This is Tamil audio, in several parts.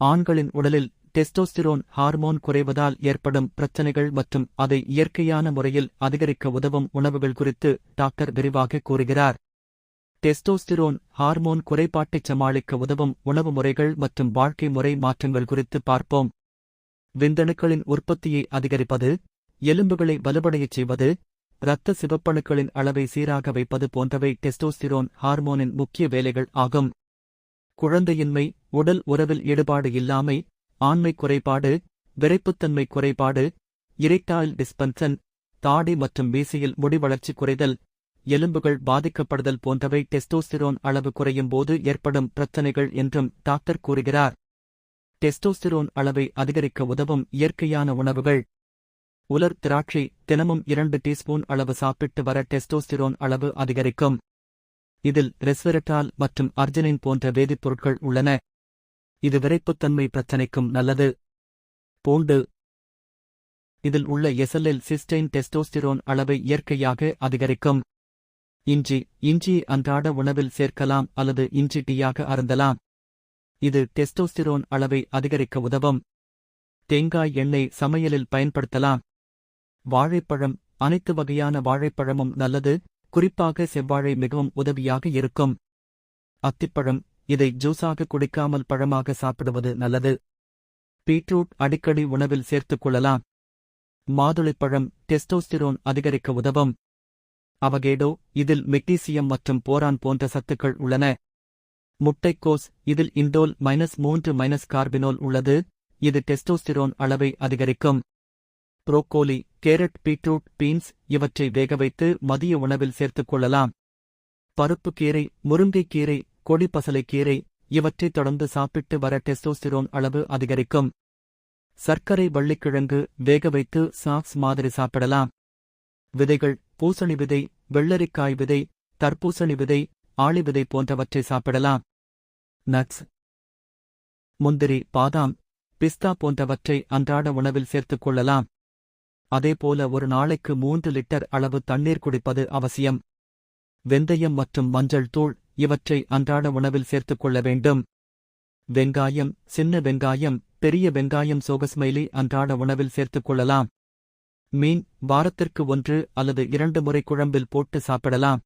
ஆண்களின் உடலில் டெஸ்டோஸ்டிரோன் ஹார்மோன் குறைவதால் ஏற்படும் பிரச்சனைகள் மற்றும் அதை இயற்கையான முறையில் அதிகரிக்க உதவும் உணவுகள் குறித்து டாக்டர் விரிவாக கூறுகிறார். டெஸ்டோஸ்டிரோன் ஹார்மோன் குறைபாட்டைச் சமாளிக்க உதவும் உணவு முறைகள் மற்றும் வாழ்க்கை முறை மாற்றங்கள் குறித்து பார்ப்போம். விந்தணுக்களின் உற்பத்தியை அதிகரிப்பது எலும்புகளை வலுவடையச் செய்வது இரத்த சிவப்பணுக்களின் அளவை சீராக வைப்பது போன்றவை டெஸ்டோஸ்டிரோன் ஹார்மோனின் முக்கிய வேலைகள் ஆகும். குழந்தையின்மை உடல் உறவில் ஈடுபாடு இல்லாமை ஆண்மை குறைபாடு விரைப்புத்தன்மை குறைபாடு இரைட்டாயில் டிஸ்பன்சன் தாடி மற்றும் மீசையில் முடி வளர்ச்சி குறைதல் எலும்புகள் பாதிக்கப்படுதல் போன்றவை டெஸ்டோஸ்டிரோன் அளவு குறையும் போது ஏற்படும் பிரச்சனைகள் என்றும் டாக்டர் கூறுகிறார். டெஸ்டோஸ்டிரோன் அளவை அதிகரிக்க உதவும் இயற்கையான உணவுகள். உலர் திராட்சை தினமும் இரண்டு டீஸ்பூன் அளவு சாப்பிட்டு வர டெஸ்டோஸ்டிரோன் அளவு அதிகரிக்கும். இதில் ரெஸ்வெரட்டால் மற்றும் அர்ஜினின் போன்ற வேதிப்பொருட்கள் உள்ளன. இது விரைப்புத்தன்மை பிரச்சனைக்கும் நல்லது. பூண்டு. இதில் உள்ள எசலில் சிஸ்டைன் டெஸ்டோஸ்டிரோன் அளவை இயற்கையாக அதிகரிக்கும். இஞ்சி. இஞ்சி அன்றாட உணவில் சேர்க்கலாம் அல்லது இஞ்சி டீயாக அருந்தலாம். இது டெஸ்டோஸ்டிரோன் அளவை அதிகரிக்க உதவும். தேங்காய் எண்ணெய் சமையலில் பயன்படுத்தலாம். வாழைப்பழம். அனைத்து வகையான வாழைப்பழமும் நல்லது. குறிப்பாக செவ்வாழை மிகவும் உதவியாக இருக்கும். அத்திப்பழம். இதை ஜூஸாக குடிக்காமல் பழமாக சாப்பிடுவது நல்லது. பீட்ரூட் அடிக்கடி உணவில் சேர்த்துக் கொள்ளலாம். மாதுளைப்பழம் டெஸ்டோஸ்டிரோன் அதிகரிக்க உதவும். அவகேடோ இதில் மெக்னீசியம் மற்றும் போரான் போன்ற சத்துக்கள் உள்ளன. முட்டைக்கோஸ் இதில் இண்டோல் மைனஸ் மூன்று மைனஸ் கார்பினோல் உள்ளது. இது டெஸ்டோஸ்டிரோன் அளவை அதிகரிக்கும். புரோக்கோலி கேரட் பீட்ரூட் பீன்ஸ் இவற்றை வேக வைத்து மதிய உணவில் சேர்த்துக் கொள்ளலாம். பருப்பு கீரை முருங்கைக்கீரை கொடிப்பசலைக்கீரை இவற்றை தொடர்ந்து சாப்பிட்டு வர டெஸ்டோஸ்டிரோன் அளவு அதிகரிக்கும். சர்க்கரை வள்ளிக்கிழங்கு வேக வைத்து சாக்ஸ் மாதிரி சாப்பிடலாம். விதைகள் பூசணி விதை வெள்ளரிக்காய் விதை தர்பூசணி விதை ஆளி விதை போன்றவற்றை சாப்பிடலாம். நட்ஸ் முந்திரி பாதாம் பிஸ்தா போன்றவற்றை அன்றாட உணவில் சேர்த்துக் கொள்ளலாம். அதேபோல ஒரு நாளைக்கு மூன்று லிட்டர் அளவு தண்ணீர் குடிப்பது அவசியம். வெந்தயம் மற்றும் மஞ்சள் தூள் இவற்றை அன்றாட உணவில் சேர்த்துக் கொள்ள வேண்டும். வெங்காயம் சின்ன வெங்காயம் பெரிய வெங்காயம் சோகஸ்மைலி அன்றாட உணவில் சேர்த்துக் கொள்ளலாம். மீன் வாரத்திற்கு ஒன்று அல்லது இரண்டு முறை குழம்பில் போட்டு சாப்பிடலாம்.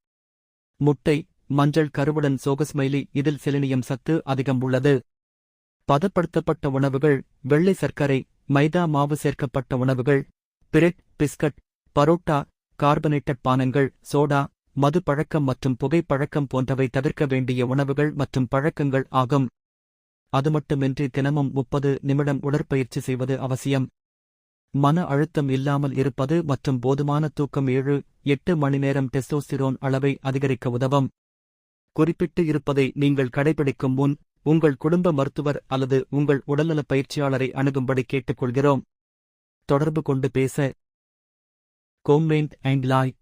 முட்டை மஞ்சள் கருவுடன் சோகஸ்மைலி இதில் செலினியம் சத்து அதிகம் உள்ளது. பதப்படுத்தப்பட்ட உணவுகள் வெள்ளை சர்க்கரை மைதா மாவு சேர்க்கப்பட்ட உணவுகள் பிரெட் பிஸ்கட் பரோட்டா கார்பனேட்டட் பானங்கள் சோடா மது பழக்கம் மற்றும் புகைப்பழக்கம் போன்றவை தவிர்க்க வேண்டிய உணவுகள் மற்றும் பழக்கங்கள் ஆகும். அது மட்டுமின்றி தினமும் முப்பது நிமிடம் உடற்பயிற்சி செய்வது அவசியம். மன அழுத்தம் இல்லாமல் இருப்பது மற்றும் போதுமான தூக்கம் ஏழு எட்டு மணி நேரம் டெஸ்டோஸ்டிரோன் அளவை அதிகரிக்க உதவும். குறிப்பிட்டு இருப்பதை நீங்கள் கடைபிடிக்கும் முன் உங்கள் குடும்ப மருத்துவர் அல்லது உங்கள் உடல்நல பயிற்சியாளரை அணுகும்படி கேட்டுக்கொள்கிறோம். தொடர்பு கொண்டு பேச. கோம்மெண்ட் அண்ட் லாய்